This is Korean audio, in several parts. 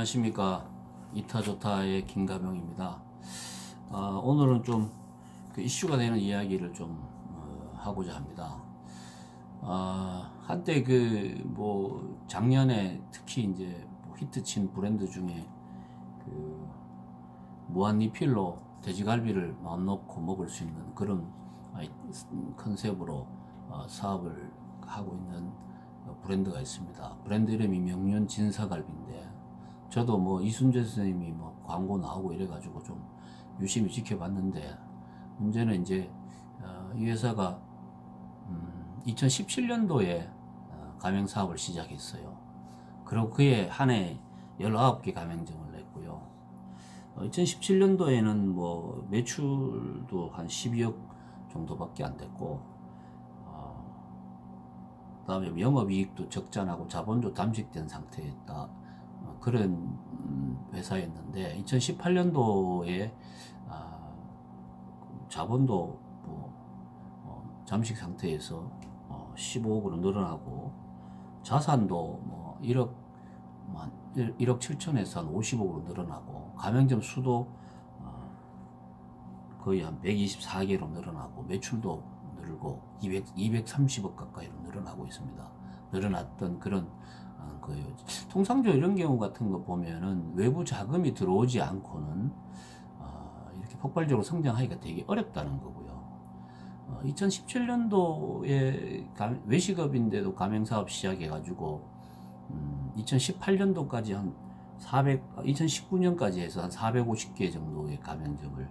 안녕하십니까 이타조타의 김가명입니다. 아, 오늘은 좀 그 이슈가 되는 이야기를 좀 어, 하고자 합니다. 아, 한때 그 뭐 작년에 특히 이제 뭐 히트친 브랜드 중에 그 무한 리필로 돼지갈비를 마음 놓고 먹을 수 있는 그런 컨셉으로 어, 사업을 하고 있는 어, 브랜드가 있습니다. 브랜드 이름이 명륜 진사갈비인데 저도 뭐 이순재 선생님이 뭐 광고 나오고 이래가지고 좀 유심히 지켜봤는데 문제는 이제 어, 이 회사가 음, 2017년도에 어, 가맹 사업을 시작했어요. 그리고 그해 한 해 19개 가맹점을 냈고요. 2017년도에는 뭐 매출도 한 12억 정도밖에 안 됐고, 어, 그다음에 영업이익도 적자나고 자본도 담식된 상태였다. 어, 그런 음, 회사였는데 2018년도에 아, 자본도 뭐 어, 잠식 상태에서 어, 15억으로 늘어나고 자산도 뭐 1억 뭐한 1억 7천에서 한 50억으로 늘어나고 가맹점 수도 어, 거의 한 124개로 늘어나고 매출도 늘고 200, 230억 가까이로 늘어나고 있습니다. 늘어났던 그런 어, 그 통상적으로 이런 경우 같은 거 보면은 외부 자금이 들어오지 않고는 어, 이렇게 폭발적으로 성장하기가 되게 어렵다는 거고요. 어, 2017년도에 외식업인데도 가맹사업 시작해가지고 음, 2018년도까지 한 400, 2019년까지 해서 한 450개 정도의 가맹점을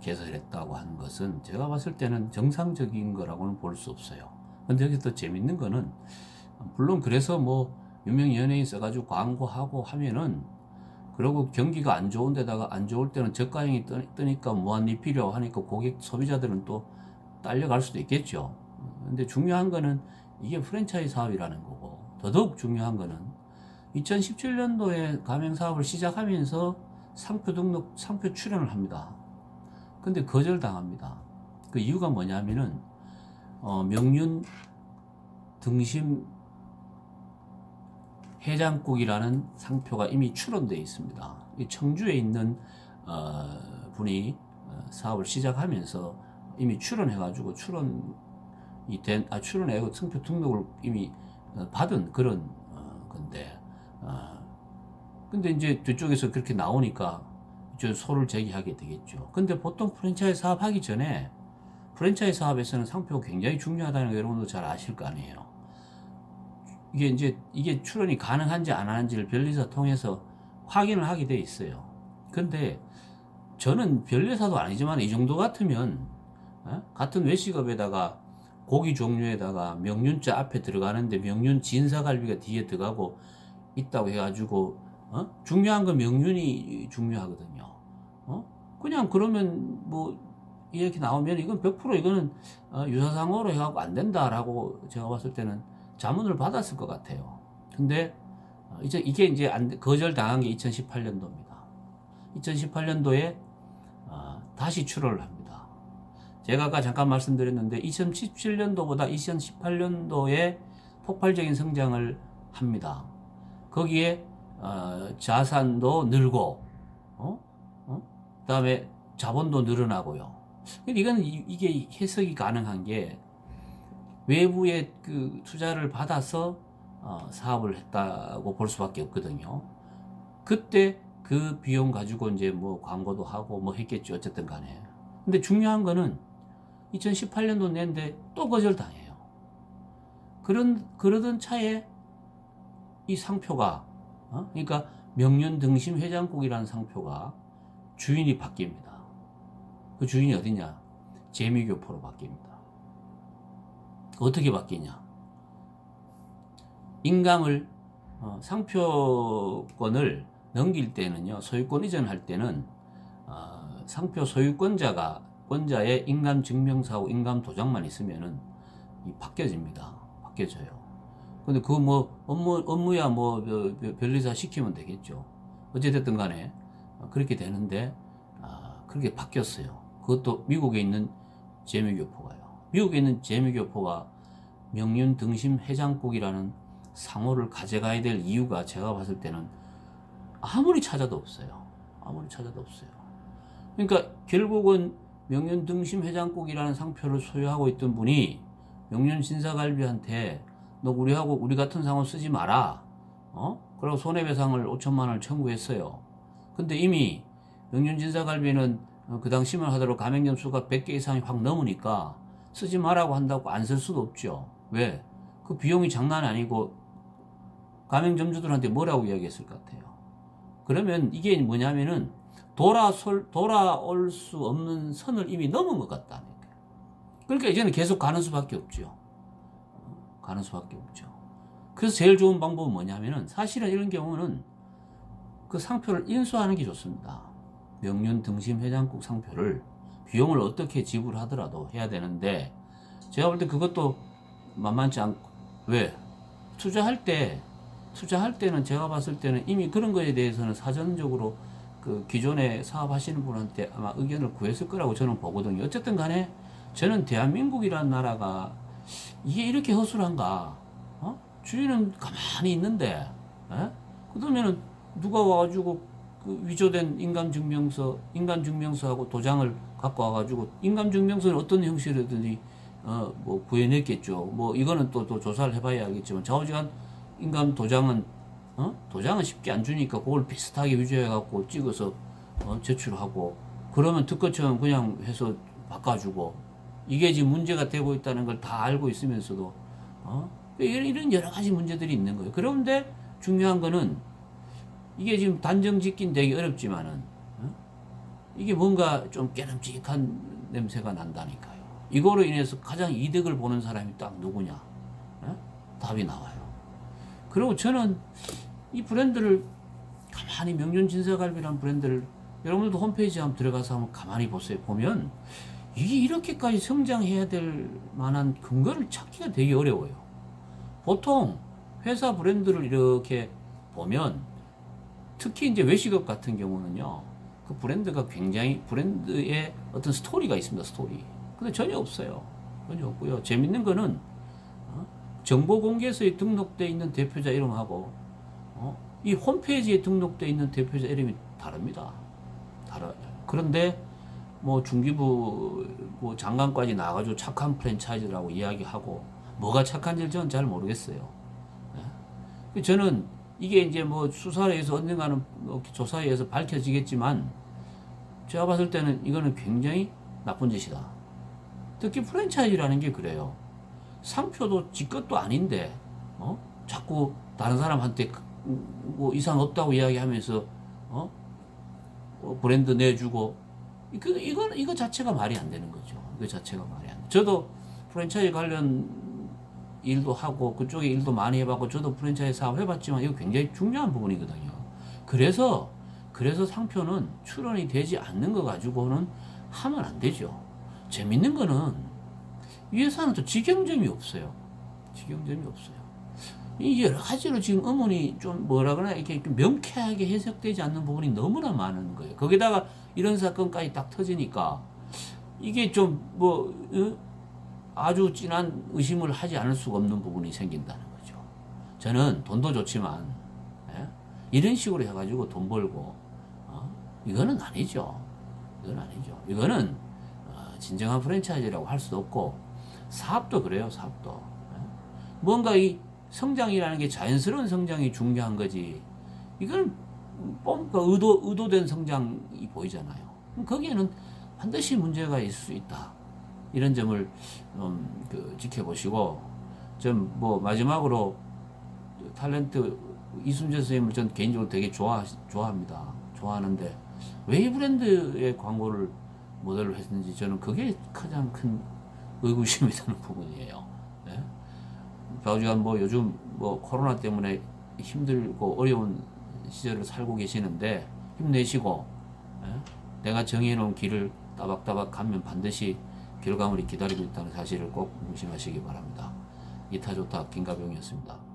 개설했다고 하는 것은 제가 봤을 때는 정상적인 거라고는 볼 수 없어요. 근데 여기 더 재밌는 거는 물론 그래서 뭐 유명 연예인 써가지고 광고하고 하면은 그리고 경기가 안 좋은 데다가 안 좋을 때는 저가형이 뜨- 뜨니까 무한리필이라고 하니까 고객 소비자들은 또 딸려갈 수도 있겠죠. 근데 중요한 거는 이게 프랜차이즈 사업이라는 거고 더더욱 중요한 거는 2017년도에 가맹 사업을 시작하면서 상표 등록, 상표 출연을 합니다. 근데 거절당합니다. 그 이유가 뭐냐면은 어, 명륜 등심 해장국이라는 상표가 이미 출원되어 있습니다. 이 청주에 있는 어, 분이 어, 사업을 시작하면서 이미 출원해가지고 출원이 된, 아, 출원해고 상표 등록을 이미 어, 받은 그런 어, 건데, 어, 근데 이제 뒤쪽에서 그렇게 나오니까 저 소를 제기하게 되겠죠. 근데 보통 프랜차이즈 사업하기 전에 프랜차이즈 사업에서는 상표가 굉장히 중요하다는 거 여러분도 잘 아실 거 아니에요. 이게 이제 이게 출원이 가능한지 안 하는지를 변리사 통해서 확인을 하게 돼 있어요. 근데 저는 변리사도 아니지만 이 정도 같으면 어? 같은 외식업에다가 고기 종류에다가 명륜자 앞에 들어가는데 명륜 진사갈비가 뒤에 들어가고 있다고 해가지고 어? 중요한 건 명륜이 중요하거든요. 어? 그냥 그러면 뭐 이렇게 나오면 이건 100% 이거는 어, 유사상으로 해갖고 안 된다라고 제가 봤을 때는 자문을 받았을 것 같아요. 근데 어, 이제 이게 이제 안, 거절 당한 게 2018년도입니다. 2018년도에 어, 다시 출원을 합니다. 제가 아까 잠깐 말씀드렸는데 2017년도보다 2018년도에 폭발적인 성장을 합니다. 거기에 어, 자산도 늘고, 어? 어? 그다음에 자본도 늘어나고요. 근데 이건 이- 이게 해석이 가능한 게 외부의 그 투자를 받아서 어, 사업을 했다고 볼 수밖에 없거든요. 그때 그 비용 가지고 이제 뭐 광고도 하고 뭐 했겠죠. 어쨌든 간에. 근데 중요한 거는 2018년도 낸데 또 거절당해요. 그런, 그러던 차에 이 상표가, 어? 그러니까 명륜 등심 해장국이라는 상표가 주인이 바뀝니다. 그 주인이 어디냐? 재미교포로 바뀝니다. 어떻게 바뀌냐? 인감을 어, 상표권을 넘길 때는요, 소유권 이전할 때는 어, 상표 소유권자가 권자의 인감 증명사하고 인감 도장만 있으면은 이 바뀌어집니다. 바뀌어져요. 근데 그거 뭐 업무 업무야 뭐 변리사 시키면 되겠죠. 어찌됐든 간에 어, 그렇게 되는데 아, 그렇게 바뀌었어요. 그것도 미국에 있는 재미교포가요. 미국에 있는 재미교포가 명륜 등심 해장국이라는 상호를 가져가야 될 이유가 제가 봤을 때는 아무리 찾아도 없어요. 아무리 찾아도 없어요. 그러니까 결국은 명륜 등심 해장국이라는 상표를 소유하고 있던 분이 명륜 진사갈비한테 너 우리하고 우리 같은 상호 쓰지 마라. 어? 그리고 손해배상을 5천만 원을 청구했어요. 근데 이미 명륜 진사갈비는 어, 그 당시만 하더라도 가맹점 수가 100개 이상이 확 넘으니까 쓰지 마라고 한다고 안 쓸 수도 없죠. 왜? 그 비용이 장난 아니고 가맹점주들한테 뭐라고 이야기했을 것 같아요. 그러면 이게 뭐냐면은 돌아설, 돌아올 수 없는 선을 이미 넘은 것 거예요. 그러니까 이제는 계속 가는 수밖에 없죠. 어, 가는 수밖에 없죠. 그래서 제일 좋은 방법은 뭐냐면은 사실은 이런 경우는 그 상표를 인수하는 게 좋습니다. 명륜 등심 해장국 상표를 비용을 어떻게 지불하더라도 해야 되는데 제가 볼 때 그것도 만만치 않고 왜 투자할 때 투자할 때는 제가 봤을 때는 이미 그런 거에 대해서는 사전적으로 그 기존에 사업하시는 분한테 아마 의견을 구했을 거라고 저는 보거든요. 어쨌든 간에 저는 대한민국이라는 나라가 이게 이렇게 허술한가? 어? 주인은 가만히 있는데, 에? 그러면은 누가 와가지고 그 위조된 인감증명서, 인감증명서하고 도장을 갖고 와가지고 인감증명서는 어떤 형식이든지 어, 뭐 구해냈겠죠. 뭐 이거는 또, 또 조사를 해봐야 알겠지만 좌우지간 인감 도장은 어? 도장은 쉽게 안 주니까 그걸 비슷하게 위조해갖고 찍어서 어? 제출하고 그러면 특허처럼 그냥 해서 바꿔주고 이게 지금 문제가 되고 있다는 걸 다 알고 있으면서도 어? 이런, 이런 여러 가지 문제들이 있는 거예요. 그런데 중요한 거는 이게 지금 단정 짓긴 되기 어렵지만은 어? 이게 뭔가 좀 깨름직한 냄새가 난다니까요. 이거로 인해서 가장 이득을 보는 사람이 딱 누구냐? 어? 답이 나와요. 그리고 저는 이 브랜드를 가만히 명륜진사갈비라는 브랜드를 여러분들도 홈페이지 한번 들어가서 한번 가만히 보세요. 보면 이게 이렇게까지 성장해야 될 만한 근거를 찾기가 되게 어려워요. 보통 회사 브랜드를 이렇게 보면 특히 이제 외식업 같은 경우는요. 그 브랜드가 굉장히 브랜드의 어떤 스토리가 있습니다. 스토리. 근데 전혀 없어요. 전혀 없고요. 재밌는 거는 어? 정보 공개서에 등록돼 있는 대표자 이름하고 어? 이 홈페이지에 등록돼 있는 대표자 이름이 다릅니다. 달라요. 그런데 뭐 중기부 뭐 장관까지 나가지고 착한 프랜차이즈라고 이야기하고 뭐가 착한지 저는 잘 모르겠어요. 예? 저는 이게 이제 뭐 수사에 의해서 언젠가는 뭐 조사에 의해서 밝혀지겠지만 제가 봤을 때는 이거는 굉장히 나쁜 짓이다. 특히 프랜차이즈라는 게 그래요. 상표도 지 것도 아닌데 어? 자꾸 다른 사람한테 그- 뭐 이상 없다고 이야기하면서 어? 어, 브랜드 내주고 그 이거 이거 자체가 말이 안 되는 거죠. 이거 자체가 말이 안 돼. 저도 프랜차이즈 관련 일도 하고 그쪽에 일도 많이 해봤고 저도 프랜차이즈 사업 해봤지만 이거 굉장히 중요한 부분이거든요. 그래서 그래서 상표는 출원이 되지 않는 거 가지고는 하면 안 되죠. 재밌는 거는 이 회사는 또 직영점이 없어요. 직영점이 없어요. 이 여러 가지로 지금 의문이 좀 뭐라 그러나 이렇게 좀 명쾌하게 해석되지 않는 부분이 너무나 많은 거예요. 거기다가 이런 사건까지 딱 터지니까 이게 좀뭐 아주 진한 의심을 하지 않을 수가 없는 부분이 생긴다는 거죠. 저는 돈도 좋지만 예? 이런 식으로 해가지고 돈 벌고 어? 이거는 아니죠. 이건 아니죠. 이거는 어, 진정한 프랜차이즈라고 할 수도 없고 사업도 그래요. 사업도 예? 뭔가 이 성장이라는 게 자연스러운 성장이 중요한 거지. 이건 뭔가 의도 의도된 성장이 보이잖아요. 거기에는 반드시 문제가 있을 수 있다. 이런 점을 좀그 지켜보시고 좀 뭐 마지막으로 탤런트 이순재 선생님을 전 개인적으로 되게 좋아 좋아합니다. 좋아하는데 왜이 브랜드의 광고를 모델로 했는지 저는 그게 가장 큰 의구심이 드는 부분이에요. 예? 좌우지간 뭐 요즘 뭐 코로나 때문에 힘들고 어려운 시절을 살고 계시는데 힘내시고 예? 내가 정해놓은 길을 따박따박 가면 반드시 결과물이 기다리고 있다는 사실을 꼭 명심하시기 바랍니다. 이타 좋다 김가병이었습니다.